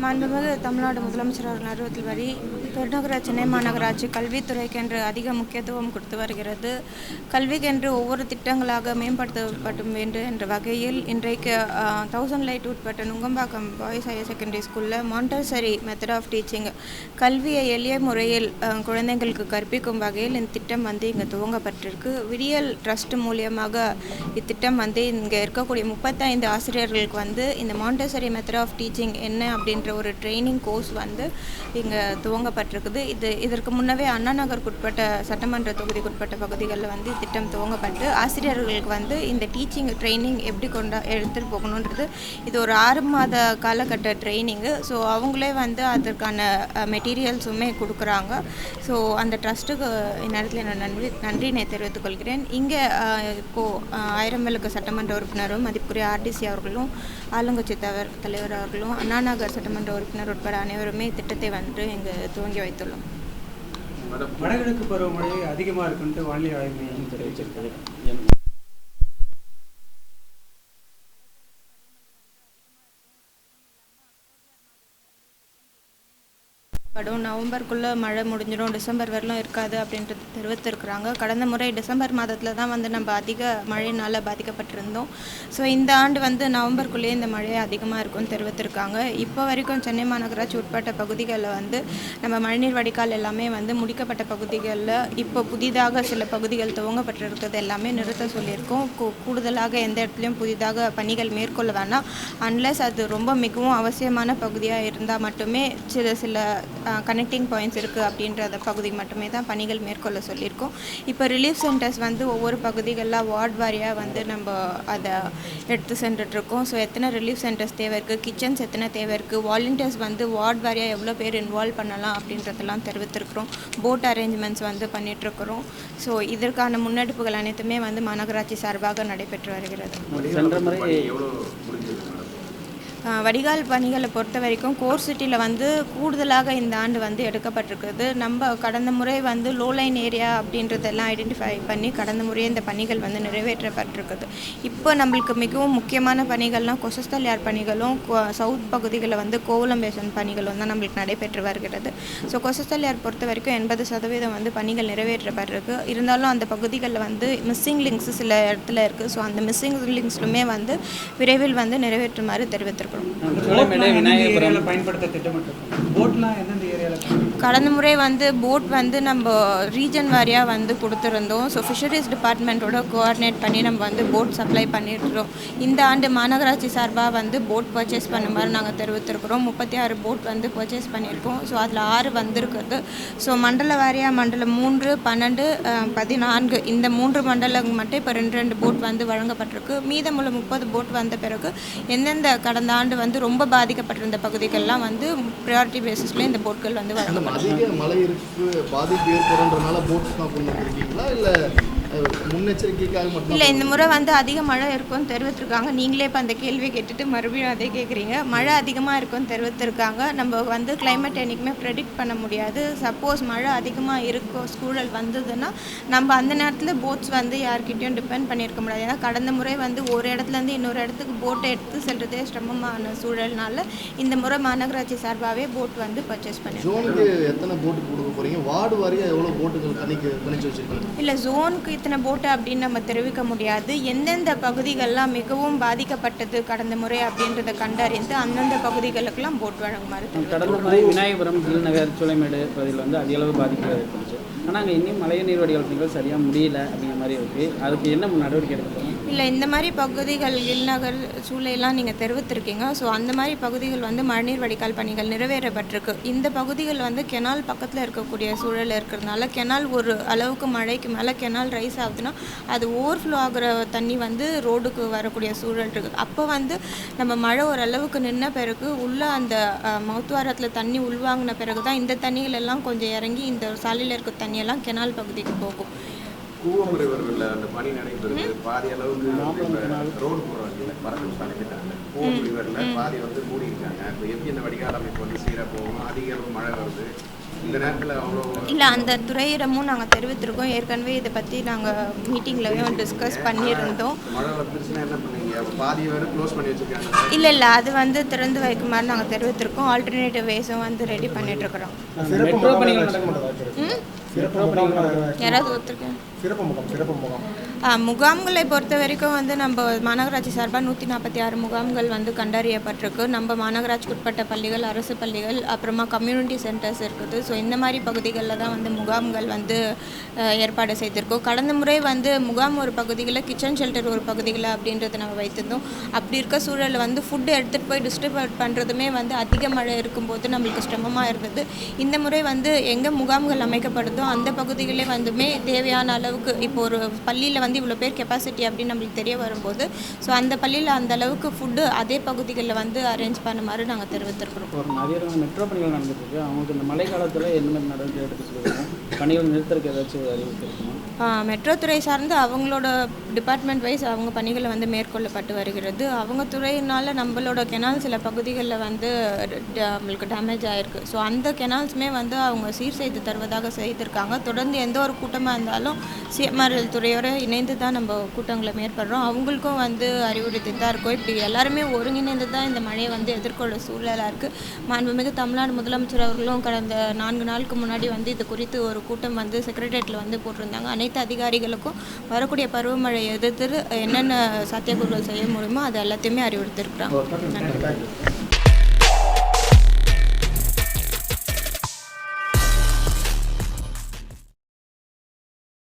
மாண்புமிகு தமிழ்நாடு முதலமைச்சர் அவர்கள் அறிவுறுத்தல் வரி பெருநகர சென்னை மாநகராட்சி கல்வித்துறைக்கென்று அதிக முக்கியத்துவம் கொடுத்து வருகிறது. கல்விக்கென்று ஒவ்வொரு திட்டங்களாக மேம்படுத்தப்படும் வேண்டும் என்ற வகையில் இன்றைக்கு தௌசண்ட் லைட் உட்பட்ட நுங்கம்பாக்கம் பாய்ஸ் ஹையர் செகண்டரி ஸ்கூலில் மாண்டசரி மெத்தட் ஆஃப் டீச்சிங் கல்வியை எளிய முறையில் குழந்தைங்களுக்கு கற்பிக்கும் வகையில் இந்த திட்டம் வந்து இங்கே துவங்கப்பட்டிருக்கு. விடியல் ட்ரஸ்ட் மூலியமாக இத்திட்டம் வந்து இங்கே இருக்கக்கூடிய முப்பத்தைந்து ஆசிரியர்களுக்கு வந்து இந்த மாண்டசரி மெத்தட் ஆஃப் டீச்சிங் என்ன அப்படின்னு அப்படின்ற ஒரு ட்ரைனிங் கோர்ஸ் வந்து இங்கே துவங்கப்பட்டிருக்குது. இது இதற்கு முன்னவே அண்ணா நகருக்குட்பட்ட சட்டமன்ற தொகுதிக்குட்பட்ட பகுதிகளில் வந்து திட்டம் துவங்கப்பட்டு ஆசிரியர்களுக்கு வந்து இந்த டீச்சிங் ட்ரைனிங் எப்படி கொண்டா எடுத்துகிட்டு போகணுன்றது இது ஒரு ஆறு மாத காலகட்ட ட்ரைனிங்கு ஸோ அவங்களே வந்து அதற்கான மெட்டீரியல்ஸுமே கொடுக்குறாங்க. ஸோ அந்த ட்ரஸ்ட்டுக்கு இந்நேரத்தில் நான் நன்றி நன்றினை தெரிவித்துக் கொள்கிறேன். இங்கே இப்போது ஆயிரம் சட்டமன்ற உறுப்பினரும் மதிப்புக்குரிய ஆர்டிசி அவர்களும் ஆளுங்கட்சி தவர் தலைவர் அவர்களும் அண்ணா நகர் சட்டமன்ற உறுப்பினர் உட்பட அனைவருமே திட்டத்தை வந்து இங்கு துவங்கி வைத்துள்ளோம். வடகிழக்கு பருவமழை அதிகமாக இருக்குன்ட்டு வானிலை ஆய்வு மையம் தெரிவிச்சிருக்காங்க. படும். நவம்பருக்குள்ளே மழை முடிஞ்சிடும். டிசம்பர் வரலும் இருக்காது அப்படின்றது தெரிவித்திருக்கிறாங்க. கடந்த முறை டிசம்பர் மாதத்தில் தான் வந்து நம்ம அதிக மழையினால் பாதிக்கப்பட்டிருந்தோம். ஸோ இந்த ஆண்டு வந்து நவம்பருக்குள்ளேயே இந்த மழை அதிகமாக இருக்கும்னு தெரிவித்திருக்காங்க. இப்போ வரைக்கும் சென்னை மாநகராட்சி உட்பட்ட பகுதிகளில் வந்து நம்ம மழைநீர் வடிகால் எல்லாமே வந்து முடிக்கப்பட்ட பகுதிகளில் இப்போ புதிதாக சில பகுதிகள் துவங்கப்பட்டிருக்கிறது எல்லாமே நிறுத்த சொல்லியிருக்கோம். கூடுதலாக எந்த இடத்துலையும் புதிதாக பணிகள் மேற்கொள்ள வேணாம். அன்லஸ் அது ரொம்ப மிகவும் அவசியமான பகுதியாக இருந்தால் மட்டுமே சில சில கனெக்டிங் பாயிண்ட்ஸ் இருக்குது அப்படின்றத பகுதி மட்டுமே தான் பணிகள் மேற்கொள்ள சொல்லியிருக்கோம். இப்போ ரிலீஃப் சென்டர்ஸ் வந்து ஒவ்வொரு பகுதிகளில் வார்டு வாரியாக வந்து நம்ம அதை எடுத்து சென்றுட்ருக்கோம் ஸோ எத்தனை ரிலீஃப் சென்டர்ஸ் தேவை இருக்குது கிச்சன்ஸ் எத்தனை தேவை இருக்குது வாலண்டியர்ஸ் வந்து வார்டு வாரியாக எவ்வளோ பேர் இன்வால்வ் பண்ணலாம் அப்படின்றதெல்லாம் தெரிவித்திருக்கிறோம். போட் அரேஞ்ச்மெண்ட்ஸ் வந்து பண்ணிகிட்ருக்குறோம் ஸோ இதற்கான முன்னெடுப்புகள் அனைத்துமே வந்து மாநகராட்சி சார்பாக நடைபெற்று வருகிறது. சென்ற முறை ஆஹ் வடிகால் பணிகளை பொறுத்த வரைக்கும் கோர் சிட்டியில் வந்து கூடுதலாக இந்த ஆண்டு வந்து எடுக்கப்பட்டிருக்குது நம்ம கடந்த முறை வந்து லோலைன் ஏரியா அப்படின்றதெல்லாம் ஐடென்டிஃபை பண்ணி கடந்த முறையே இந்த பணிகள் வந்து நிறைவேற்றப்பட்டிருக்குது. இப்போ நம்மளுக்கு மிகவும் முக்கியமான பணிகள்லாம் கொசஸ்தலியார் பணிகளும் சவுத் பகுதிகளில் வந்து கோவலம்பேசன் பணிகளும் தான் நம்மளுக்கு நடைபெற்று வருகிறது. ஸோ கொசஸ்தலியார் பொறுத்த வரைக்கும் எண்பது சதவீதம் வந்து பணிகள் நிறைவேற்றப்பட்டிருக்கு. இருந்தாலும் அந்த பகுதிகளில் வந்து மிஸ்ஸிங் லிங்க்ஸ் சில இடத்துல இருக்குது ஸோ அந்த மிஸ்ஸிங் லிங்க்ஸ்லுமே வந்து விரைவில் வந்து நிறைவேற்றுமாறு தெரிவித்திருக்கும். எந்தெந்த விநாயகபுரம். பயன்படுத்த திட்டமிட்டிருக்கோம்? போட்லாம் எந்தெந்த ஏரியாவில் கடந்த முறை வந்து போட் வந்து நம்ம ரீஜன் வாரியாக வந்து கொடுத்துருந்தோம். ஸோ ஃபிஷரிஸ் டிபார்ட்மெண்ட்டோட கோஆர்டினேட் பண்ணி நம்ம வந்து போட் சப்ளை பண்ணிட்டுருக்கோம் இந்த ஆண்டு மாநகராட்சி சார்பாக வந்து போட் பர்ச்சேஸ் பண்ணுமாறு நாங்கள் தெரிவித்திருக்கிறோம். முப்பத்தி ஆறு போட் வந்து பர்ச்சேஸ் பண்ணியிருக்கோம். ஸோ அதில் ஆறு வந்திருக்குது. ஸோ மண்டல வாரியாக மண்டலம் மூன்று பன்னெண்டு பதினான்கு இந்த மூன்று மண்டலம் மட்டும் இப்போ ரெண்டு ரெண்டு போட் வந்து வழங்கப்பட்டிருக்கு. மீதமுள்ள முப்பது போட் வந்த பிறகு எந்தெந்த கடந்த ஆண்டு வந்து ரொம்ப பாதிக்கப்பட்டிருந்த பகுதிகள்லாம் வந்து ப்ரையாரிட்டி பேசிஸில் இந்த போட்கள் வந்து வழங்கப்படும் அதிக மழை இருக்கு பாதிப்பு ஏற்படுறதுனால போட்ஸ் தான் கொண்டு வந்துருக்கீங்களா? இல்லை முன்னெச்சரிக்கைக்காக மட்டும் இல்லை இந்த முறை வந்து அதிக மழை இருக்கும்னு தெரிவித்திருக்காங்க. நீங்களே இப்போ அந்த கேள்வி கேட்டுட்டு மறுபடியும் அதே கேட்குறீங்க மழை அதிகமாக இருக்கும்னு தெரிவித்திருக்காங்க. நம்ம வந்து climate என்றைக்குமே ப்ரெடிக்ட் பண்ண முடியாது. சப்போஸ் மழை அதிகமாக இருக்கும் சூழல் வந்ததுன்னா நம்ம அந்த நேரத்தில் போட்ஸ் வந்து யார்கிட்டயும் டிபெண்ட் பண்ணியிருக்க முடியாது. ஏன்னா கடந்த முறை வந்து ஒரு இடத்துலேருந்து இன்னொரு இடத்துக்கு போட்டை எடுத்து செல்றதே சிரமமான சூழல்னால இந்த முறை மாநகராட்சி சார்பாகவே போட் வந்து பர்ச்சேஸ் ஜோனுக்கு எத்தனை போட்டு கொடுக்க போறீங்க? வார்டு வாரியா எவ்வளோ போட்டுகள் கணிக்கு கணிச்சு வச்சிருக்கீங்க? இல்லை ஜோனுக்கு இத்தனை போட்டு அப்படின்னு நம்ம தெரிவிக்க முடியாது. எந்தெந்த பகுதிகள்லாம் மிகவும் பாதிக்கப்பட்டது கடந்த முறை அப்படின்றத கண்டறிந்து அந்தந்த பகுதிகளுக்கெல்லாம் போட் வழங்குமாறு. கடந்த முறை விநாயகபுரம் தில்நகர் சோலைமேடு பகுதியில் வந்து அதிக அளவு பாதிப்பு ஏற்பட்டுச்சு. ஆனால் அங்கே இன்னும் மழைய நீர் வடிகால் சரியாக முடியல அப்படிங்கிற மாதிரி இருக்குது அதுக்கு என்ன நடவடிக்கை எடுக்கணும் இல்லை இந்த மாதிரி பகுதிகள் இல்நகர் சூளையெல்லாம் நீங்கள் தெரிவித்திருக்கீங்க. ஸோ அந்த மாதிரி பகுதிகள் வந்து மழைநீர் வடிகால் பணிகள் நிறைவேறப்பட்டிருக்கு. இந்த பகுதிகள் வந்து கெனால் பக்கத்தில் இருக்கக்கூடிய சூழல் இருக்கிறதுனால கெனால் ஒரு அளவுக்கு மழைக்கு மேலே கெனால் ரைஸ் ஆகுதுன்னா அது ஓவர்ஃப்ளோ ஆகிற தண்ணி வந்து ரோடுக்கு வரக்கூடிய சூழல் இருக்குது அப்போ வந்து நம்ம மழை ஓரளவுக்கு நின்ன பிறகு உள்ள அந்த மௌத்துவாரத்தில் தண்ணி உள்வாங்கின பிறகு தான் இந்த தண்ணிகளெல்லாம் கொஞ்சம் இறங்கி இந்த சாலையில் இருக்க தண்ணியெல்லாம் கெனால் பகுதிக்கு போகும். கூவம் ரிவரில் அந்த பணி நடைபெறுது. பாதி அளவுக்கு ரோடு போடுறாங்க பரந்தூர் சாலை திட்டத்தில் கூவம் ரிவரில் பாதி வந்து மூடி இருக்காங்க இப்போ எப்படி இந்த வடிகால் அமைப்பு வந்து சீராக போகும்? அதிக அளவு மழை வருது. இந்த நேரத்தில் அவ்வளோ இல்லை அந்த துறையிடமும் நாங்கள் தெரிவித்திருக்கோம். ஏற்கனவே இதை பற்றி நாங்கள் மீட்டிங்லயும் டிஸ்கஸ் பண்ணியிருந்தோம். மழை வந்துருச்சுன்னா என்ன பண்ணுவீங்க அப்போ பாதி வேறு க்ளோஸ் பண்ணி வச்சிருக்காங்க. இல்லை இல்லை அது வந்து திறந்து வைக்குமாறு நாங்கள் தெரிவித்திருக்கோம். ஆல்டர்னேட்டிவ் வேஸும் வந்து ரெடி பண்ணிகிட்ருக்குறோம் மெட்ரோ பணிகள் நடக்கும் ம்? மெட்ரோ பணிகள் நடக்கும் யாராவது ஒருத்தருக்கேன் சிறப்பு முகாம் சிறப்பு முகாம். முகாம்களை பொறுத்த வரைக்கும் வந்து நம்ம மாநகராட்சி சார்பாக நூற்றி நாற்பத்தி ஆறு முகாம்கள் வந்து கண்டறியப்பட்டிருக்கு. நம்ம மாநகராட்சிக்கு உட்பட்ட பள்ளிகள் அரசு பள்ளிகள் அப்புறமா கம்யூனிட்டி சென்டர்ஸ் இருக்குது. ஸோ இந்த மாதிரி பகுதிகளில் தான் வந்து முகாம்கள் வந்து ஏற்பாடு செய்திருக்கோம் கடந்த முறை வந்து முகாம் ஒரு பகுதியில் கிச்சன் ஷெல்டர் ஒரு பகுதிகளில் அப்படின்றத நம்ம வைத்திருந்தோம். அப்படி இருக்க சூழலில் வந்து ஃபுட்டு எடுத்துகிட்டு போய் டிஸ்ட்ரிபியூட் பண்ணுறதுமே வந்து அதிக மழை இருக்கும்போது நம்மளுக்கு சிரமமாக இருந்தது. இந்த முறை வந்து எங்கே முகாம்கள் அமைக்கப்படுதோ அந்த பகுதிகளே வந்துமே தேவையான அளவு அளவுக்கு இப்போ ஒரு பள்ளியில் வந்து இவ்வளோ பேர் கெப்பாசிட்டி அப்படின்னு நம்மளுக்கு தெரிய வரும்போது ஸோ அந்த பள்ளியில் அந்த அளவுக்கு ஃபுட்டு அதே பகுதிகளில் வந்து அரேஞ்ச் பண்ணுமாறு நாங்கள் தெரிவித்திருக்கிறோம். ஒரு நிறைய மெட்ரோ பணிகள் நடந்துட்டு இருக்கு. அவங்களுக்கு இந்த மழை காலத்தில் என்ன மாதிரி நடவடிக்கை சொல்லுவாங்க? பணிகள் நிறுத்தறதுக்கு ஏதாச்சும் ஆ, மெட்ரோ துறை சார்ந்து அவங்களோட டிபார்ட்மெண்ட் வைஸ் அவங்க பணிகளை வந்து மேற்கொள்ளப்பட்டு வருகிறது. அவங்க துறையினால நம்மளோட கெனால் சில பகுதிகளில் வந்து நம்மளுக்கு டேமேஜ் ஆயிருக்கு. ஸோ அந்த கெனால்ஸுமே வந்து அவங்க சீர் செய்து தருவதாக செய்திருக்காங்க. தொடர்ந்து எந்த ஒரு கூட்டமாக இருந்தாலும் சிஎம்ஆர்எல் துறையோட இணைந்து தான் நம்ம கூட்டங்களை மேற்கொள்கிறோம் அவங்களுக்கும் வந்து அறிவுறுத்தி தான் இருக்கோம். இப்படி எல்லாருமே ஒருங்கிணைந்து தான் இந்த மழையை வந்து எதிர்கொள்ள சூழலாக இருக்குது மாண்புமிகு தமிழ்நாடு முதலமைச்சர் அவர்களும் கடந்த நான்கு நாளுக்கு முன்னாடி வந்து இது குறித்து ஒரு கூட்டம் வந்து செக்ரட்டேரியட்டில் வந்து போட்டிருந்தாங்க. அனைத்து அதிகாரிகளுக்கும் வரக்கூடிய பருவமழை எதிர்த்து என்னென்ன சாத்தியக்கூறுகள் செய்ய முடியுமோ அது எல்லாத்தையுமே அறிவுறுத்திருக்கிறாங்க நன்றி.